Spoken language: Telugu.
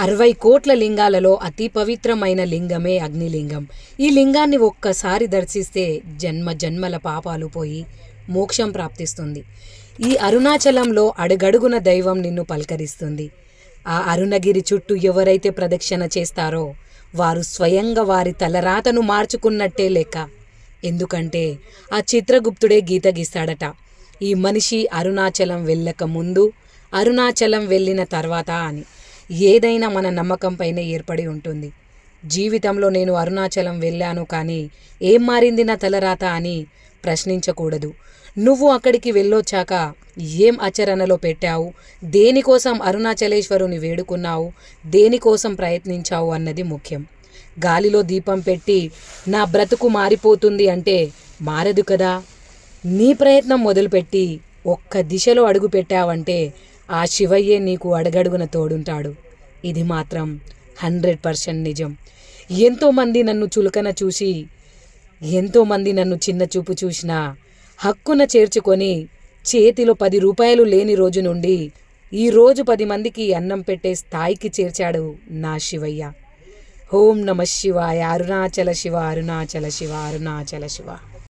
అరవై కోట్ల లింగాలలో అతి పవిత్రమైన లింగమే అగ్నిలింగం. ఈ లింగాన్ని ఒక్కసారి దర్శిస్తే జన్మ జన్మల పాపాలు పోయి మోక్షం ప్రాప్తిస్తుంది. ఈ అరుణాచలంలో అడుగడుగున దైవం నిన్ను పలకరిస్తుంది. ఆ అరుణగిరి చుట్టూ ఎవరైతే ప్రదక్షిణ చేస్తారో వారు స్వయంగా వారి తలరాతను మార్చుకున్నట్టే లెక్క. ఎందుకంటే ఆ చిత్రగుప్తుడే గీత గీస్తాడట. ఈ మనిషి అరుణాచలం వెళ్ళక ముందు అరుణాచలం వెళ్ళిన తర్వాత అని. ఏదైనా మన నమ్మకంపైనే ఏర్పడి ఉంటుంది. జీవితంలో నేను అరుణాచలం వెళ్ళాను కానీ ఏం మారింది నా తలరాత అని ప్రశ్నించకూడదు. నువ్వు అక్కడికి వెళ్ళొచ్చాక ఏం ఆచరణలో పెట్టావు? దేనికోసం అరుణాచలేశ్వరుని వేడుకున్నావు? దేనికోసం ప్రయత్నించావు అన్నది ముఖ్యం. గాలిలో దీపం పెట్టి నా బ్రతుకు మారిపోతుంది అంటే మారదు కదా? నీ ప్రయత్నం మొదలుపెట్టి ఒక్క దిశలో అడుగు పెట్టావంటే ఆ శివయ్యే నీకు అడగడుగున తోడుంటాడు. ఇది మాత్రం హండ్రెడ్ పర్సెంట్ నిజం. ఎంతోమంది నన్ను చులకన చూసి ఎంతోమంది నన్ను చిన్న చూపు చూసినా హక్కున చేర్చుకొని చేతిలో పది రూపాయలు లేని రోజు నుండి ఈ రోజు పది మందికి అన్నం పెట్టే స్థాయికి చేర్చాడు నా శివయ్య. ఓం నమ శివాయ. అరుణాచల శివ అరుణాచల శివ అరుణాచల శివ.